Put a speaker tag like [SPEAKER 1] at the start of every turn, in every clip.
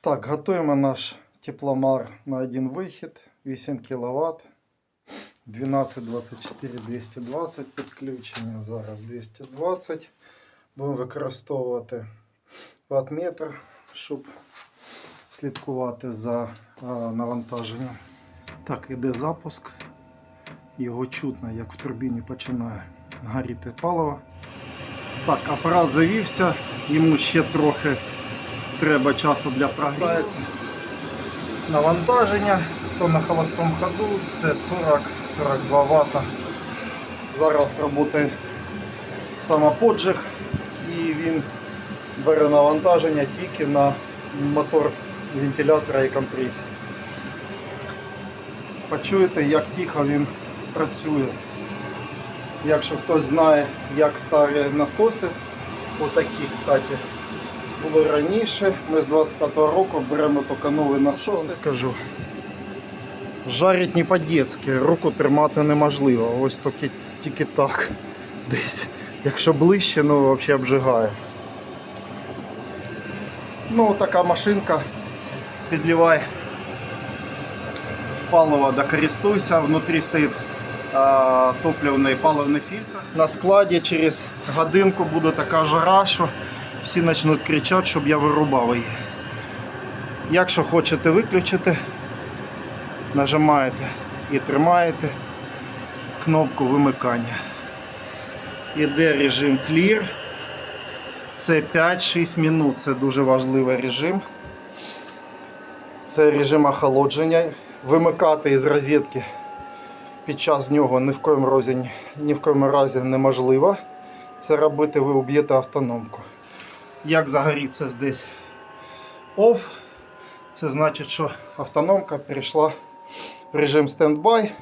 [SPEAKER 1] Так, готуємо наш тепломар на один вихід, 8 кВт. 12, 24, 220 підключення. Зараз 220. Будемо використовувати ватметр, щоб слідкувати за навантаженням. Так, іде запуск. Його чутно, як в турбіні починає горіти паливо. Так, апарат завівся, йому ще трохи треба часу для прогріву. Навантаження, то на холостому ходу це 40-42 Вт. Зараз працює самоподжиг і він бере навантаження тільки на мотор вентилятора і компресії. Почуєте, як тихо він працює. Якщо хтось знає, як старі насоси, отакі, кстати, були раніше. Ми з 25-го року беремо нові насоси. Скажу. Жарить не по-дєцьки, руку тримати неможливо. Ось тільки, тільки так. Десь. Якщо ближче, ну взагалі обжигає. Ну, така машинка підливай паливо докористуйся. Внутрі стоїть а, топливний паливний фільтр. На складі через годинку буде така жара, що всі почнуть кричати, щоб я вирубав її. Якщо хочете виключити, нажимаєте і тримаєте кнопку вимикання. Іде режим Clear. Це 5-6 минут, це дуже важливий режим. Це режим охолодження. Вимикати із розетки під час нього ні в коєму разі, ні в коєму разі неможливо. Це робити, ви уб'єте автономку. Як загорів це здесь OFF, це значить, що автономка перейшла в режим стендбай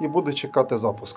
[SPEAKER 1] і буде чекати запуск.